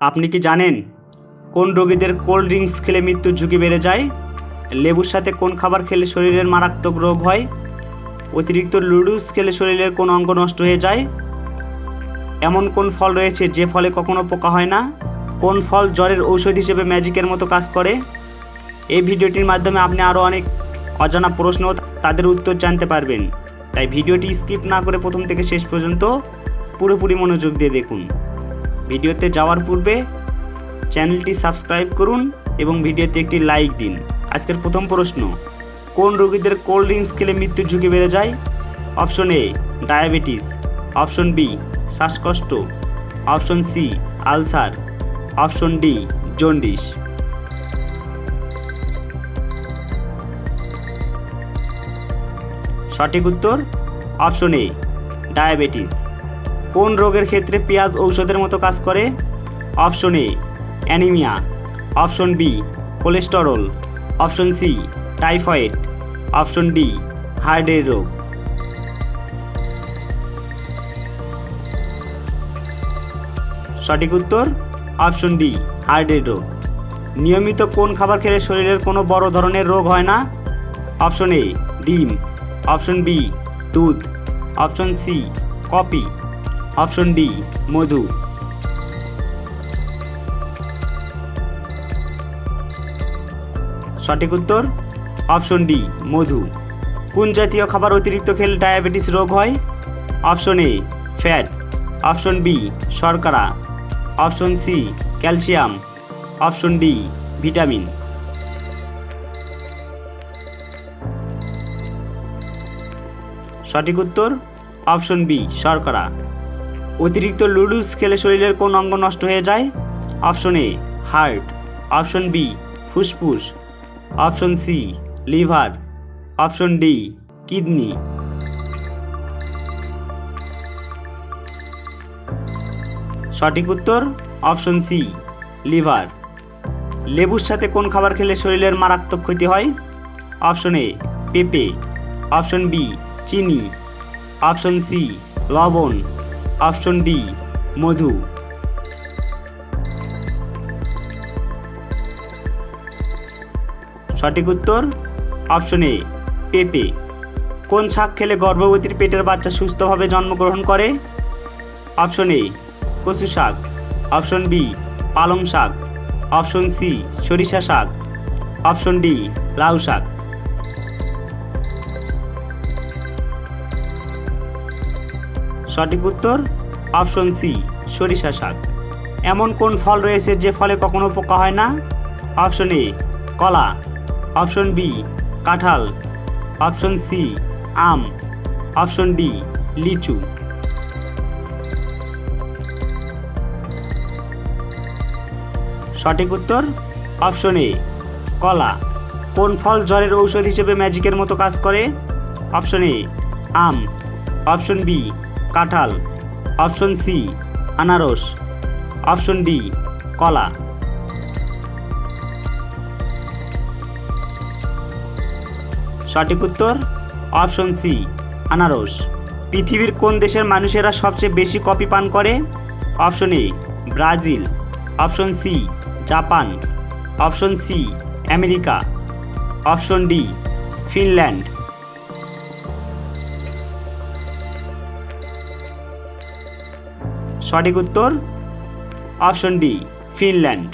আপনি কি জানেন কোন রোগীদের কোল্ড ড্রিঙ্কস খেলে মৃত্যুর ঝুঁকি বেড়ে যায়? লেবুর সাথে কোন খাবার খেলে শরীরের মারাত্মক রোগ হয়? অতিরিক্ত লুডুস খেলে শরীরের কোন অঙ্গ নষ্ট হয়ে যায়? এমন কোন ফল রয়েছে যে ফলে কখনো পোকা হয় না? কোন ফল জ্বরের ঔষধ হিসেবে ম্যাজিকের মতো কাজ করে? এই ভিডিওটির মাধ্যমে আপনি আরও অনেক অজানা প্রশ্ন তাদের উত্তর জানতে পারবেন। তাই ভিডিওটি স্কিপ না করে প্রথম থেকে শেষ পর্যন্ত পুরোপুরি মনোযোগ দিয়ে দেখুন। ভিডিওতে যাওয়ার পূর্বে চ্যানেলটি সাবস্ক্রাইব করুন এবং ভিডিওতে একটি লাইক দিন। আজকের প্রথম প্রশ্ন, কোন রোগীদের কোল্ড ড্রিঙ্কস খেলে মৃত্যুর ঝুঁকি বেড়ে যায়? Option A, diabetes. Option B, শ্বাসকষ্ট। Option C, ulcer. Option D, jaundice. সঠিক উত্তর, অপশন এ, ডায়াবেটিস। কোন রোগের ক্ষেত্রে পেঁয়াজ ঔষধের মতো কাজ করে? Option A, anaemia. Option B, cholesterol. Option C, typhoid. Option D, হার্টের রোগ। সঠিক উত্তর? অপশন ডি, হার্টের রোগ। নিয়মিত কোন খাবার খেলে শরীরের কোনো বড় ধরনের রোগ হয় না? অপশন এ, ডিম। অপশন বি, দুধ। Option C, coffee. Option D মধু সঠিক উত্তর? অপশন ডি মধু কোন জাতীয় খাবার অতিরিক্ত খেলে ডায়াবেটিস রোগ হয়? Option A fat option B শর্করা. Option C calcium option D vitamin সঠিক উত্তর? অপশন বি শর্করা. অতিরিক্ত লুডুস খেলে শরীরের কোন অঙ্গ নষ্ট হয়ে যায়? Option A, heart. Option B, ফুসফুস। Option C, liver. Option D, kidney. সঠিক উত্তর, অপশন সি, লিভার। লেবুর সাথে কোন খাবার খেলে শরীরের মারাত্মক ক্ষতি হয়? অপশন এ, পেঁপে। অপশন বি, চিনি। অপশন সি, লবণ। অপশন ডি, মধু। সঠিক উত্তর, অপশন এ, পেঁপে। কোন শাক খেলে গর্ভবতীর পেটের বাচ্চা সুস্থভাবে জন্মগ্রহণ করে? অপশন এ, কচু শাক। অপশন বি, পালং শাক। অপশন সি, সরিষা শাক। অপশন ডি, লাউ শাক। সঠিক উত্তর, অপশন সি, সরিষা শাক। এমন কোন ফল রয়েছে যে ফলে কখনো পোকা হয় না? অপশন এ, কলা। অপশন বি, কাঁঠাল। অপশন সি, আম। অপশন ডি, লিচু। সঠিক উত্তর, অপশন এ, কলা। কোন ফল জ্বরের ঔষধ হিসেবে ম্যাজিকের মতো কাজ করে? অপশন এ, আম। অপশন বি কাঁঠাল অপশন সি আনারস অপশন ডি কলা। সঠিক উত্তর অপশন সি আনারস। পৃথিবীর কোন দেশের মানুষেরা সবচেয়ে বেশি কফি পান করে? Option A Brazil. Option C Japan. Option C America. Option D Finland. সঠিক উত্তর অপশন ডি ফিনল্যান্ড।